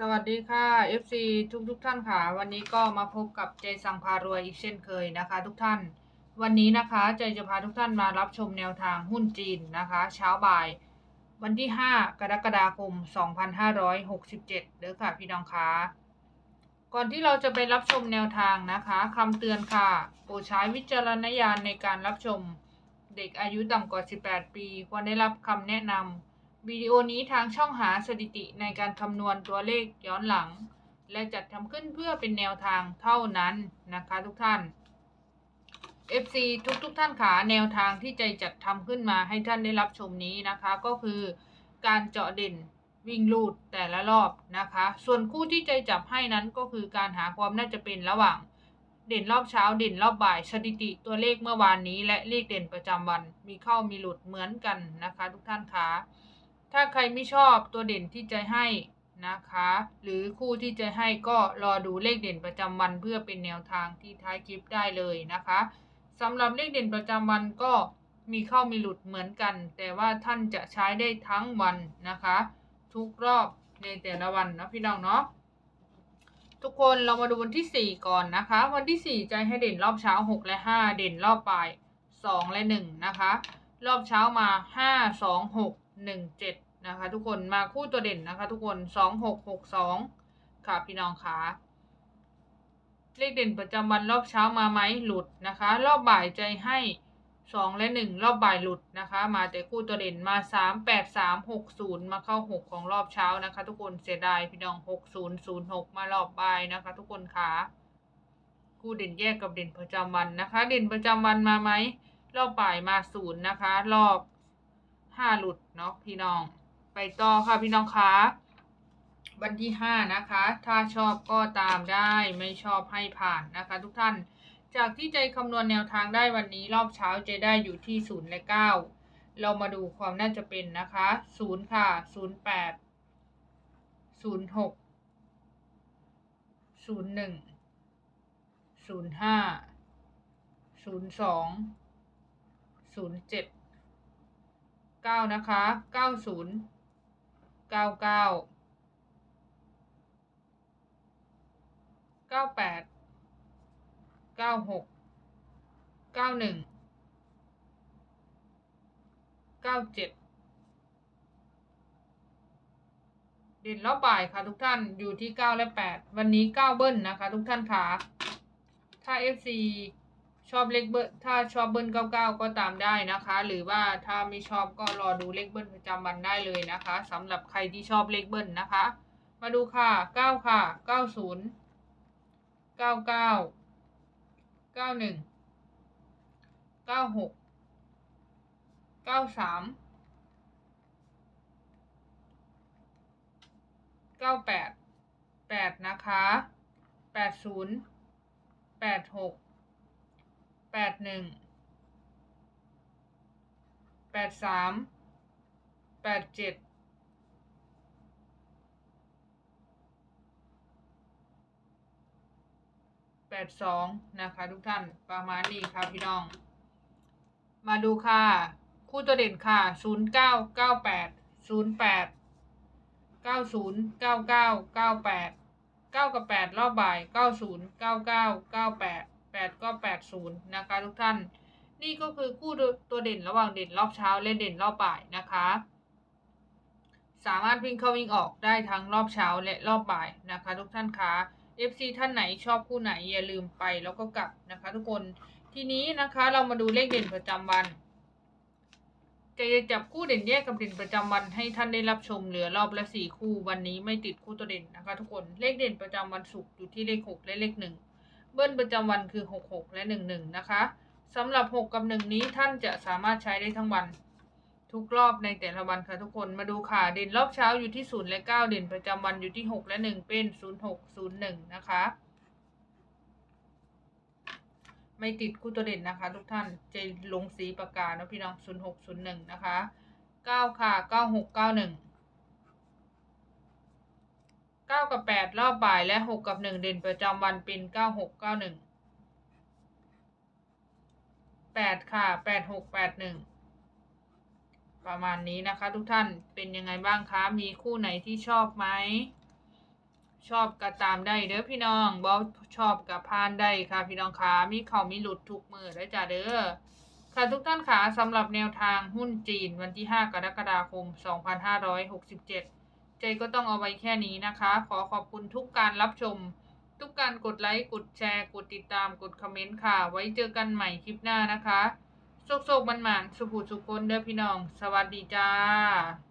สวัสดีค่ะ FC ทุกทุกๆท่านค่ะ วันนี้ก็มาพบกับใจสั่งพารวยอีกเช่นเคยนะคะ ทุกท่าน วันนี้นะคะใจจะพาทุกท่านมารับชมแนวทางหุ้นจีนนะคะ เช้าบ่าย วันที่ 5 กรกฎาคม 2567เด้อค่ะพี่น้องคะก่อนที่เราจะไปรับชมแนวทางนะคะคำเตือนค่ะโปรดใช้วิจารณญาณในการรับชมเด็กอายุต่ำกว่า 18 ปี ควรได้รับคำแนะนำ วิดีโอนี้ทางช่องหาสถิติในการคำนวณตัวเลขย้อนหลัง และจัดทำขึ้นเพื่อเป็นแนวทางเท่านั้นนะคะทุกท่าน FC ทุกทุกท่านขาแนวทางที่ใจจัดทำขึ้นมาให้ท่านได้รับชมนี้นะคะ ก็คือการเจาะเด่นวิ่งลูดแต่ละรอบนะคะ ส่วนคู่ที่ใจจับให้นั้นก็คือการหาความน่าจะเป็นระหว่าง เด่นรอบเช้าเด่นรอบบ่ายสถิติตัวเลขเมื่อวานนี้ และเลขเด่นประจำวันมีเข้ามีหลุดเหมือนกันนะคะ ทุกท่านคะ ถ้าใครไม่ชอบตัวเด่นที่ใจให้นะคะ หรือคู่ที่ใจให้ก็รอดูเลขเด่นประจำวันเพื่อเป็นแนวทางที่ท้ายคลิปได้เลยนะคะสำหรับเลขเด่นประจำวันก็มีเข้ามีหลุดเหมือนกัน แต่ว่าท่านจะใช้ได้ทั้งวันนะคะ ทุกรอบในแต่ละวันนะพี่น้องเนาะทุกคนเรามาดูวันที่ 4 ก่อนนะคะ วันที่ 4 ใจให้เด่นรอบเช้า 6 และ 5 เด่นรอบบ่าย 2 และ 1 นะคะ รอบเช้ามา5 2 6 1 7นะคะ ทุกคนมาคู่ตัวเด่นนะคะ ทุกคน2 6 6 2ค่ะพี่น้องคะเลขเด่นประจำวันรอบเช้ามาไหมหลุดนะคะ รอบบ่ายใจให้สองและหนึ่งรอบบ่ายหลุดนะคะ มาแต่คู่ตัวเด่นมาสามแปดสามหกศูนย์มาเข้าหกของรอบเช้านะคะ ทุกคนเสียดายพี่น้องหกศูนย์ศูนย์หกมารอบบ่ายนะคะ ทุกคนค่ะคู่เด่นแยกกับเด่นประจำวันนะคะ เด่นประจำวันมาไหม รอบบ่ายมาศูนย์นะคะ รอบห้าหลุดเนาะพี่น้อง ไปต่อค่ะพี่น้องคะวันที่ห้านะคะ ถ้าชอบก็ตามได้ไม่ชอบให้ผ่านนะคะ ทุกท่านจากที่ใจคำนวณแนวทางได้วันนี้รอบเช้าจะได้อยู่ที่ศูนย์และเก้าเรามาดูความน่าจะเป็นนะคะศูนย์ค่ะศูนย์แปดศูนย์หกศูนย์หนึ่งศูนย์ห้าศูนย์สอง ศูนย์เจ็ดเก้านะคะเก้าศูนย์เก้าเก้าเก้าแปดเก้าหกเก้าหนึ่งเก้าเจ็ดเด่นรอบบ่ายค่ะทุกท่านอยู่ที่เก้าและแปดวันนี้เก้าเบิ้ลนะคะทุกท่านค่ะถ้า FC ชอบเลขเบิ้ลถ้าชอบเบิ้ลเก้าเก้าก็ตามได้นะคะ หรือว่าถ้าไม่ชอบก็รอดูเลขเบิ้ลประจำวันได้เลยนะคะสำหรับใครที่ชอบเลขเบิ้ลนะคะ มาดูค่ะเก้าค่ะเก้าศูนย์เก้าเก้าเก้าหนึ่งเก้าหกเก้าสามเก้าแปดแปดนะคะแปดศูนย์แปดหก แปดหนึ่งแปดสามแปดเจ็ดแปดสองนะคะทุกท่านประมาณนี้ค่ะพี่น้อง มาดูค่ะ คู่ตัวเด่นค่ะศูนย์เก้าเก้าแปดศูนย์แปดเก้าศูนย์เก้าเก้าเก้าแปดเก้ากับแปดรอบบ่ายเก้าศูนย์เก้าเก้าเก้าแปด แปดก็แปดศูนย์นะคะทุกท่าน นี่ก็คือคู่ตัวเด่นระหว่างเด่นรอบเช้าและเด่นรอบบ่ายนะคะ สามารถวิ่งเข้าวิ่งออกได้ทั้งรอบเช้าและรอบบ่ายนะคะทุกท่านคะ FC ท่านไหนชอบคู่ไหนอย่าลืมไปแล้วก็กลับนะคะทุกคนทีนี้นะคะเรามาดูเลขเด่นประจำวันจะจับคู่เด่นแยกกับเด่นประจำวันให้ท่านได้รับชมเหลือรอบละสี่คู่วันนี้ไม่ติดคู่ตัวเด่นนะคะ ทุกคนเลขเด่นประจำวันศุกร์อยู่ที่เลขหกและเลขหนึ่ง เบิ้ลประจำวันคือหกหกและหนึ่งหนึ่งนะคะสำหรับหกกับหนึ่งนี้ท่านจะสามารถใช้ได้ทั้งวัน ทุกรอบในแต่ละวันค่ะทุกคนมาดูค่ะ เด่นรอบเช้าอยู่ที่ศูนย์และเก้าเด่นประจำวันอยู่ที่หกและหนึ่งเป็นศูนย์หกศูนย์หนึ่งนะคะ ไม่ติดคู่ตัวเด่นนะคะ ทุกท่านจะลงสีปากกาเนาะพี่น้องศูนย์หกศูนย์หนึ่งนะคะเก้าค่ะเก้าหก เก้ากับแปดรอบบ่ายและหกกับหนึ่งเด่นประจำวันเป็นเก้าหกเก้าหนึ่งแปดค่ะแปดหกแปดหนึ่งประมาณนี้นะคะทุกท่านเป็นยังไงบ้างคะมีคู่ไหนที่ชอบไหมชอบก็ตามได้เด้อพี่น้องบ่ชอบก็ผ่านได้ค่ะพี่น้องขามีเขามีหลุดทุกมือเด้จ้าเด้อค่ะทุกท่านขาสำหรับแนวทางหุ้นจีนวันที่ 5 กรกฎาคม 2567 เจก็ต้องเอาไว้แค่นี้นะคะ ขอขอบคุณทุกการรับชม ทุกการกดไลค์ กดแชร์ กดติดตาม กดคอมเมนต์ค่ะ ไว้เจอกันใหม่คลิปหน้านะคะโชคๆมันหมันสุขุสุขคนเด้อพี่น้อง สวัสดีจ้า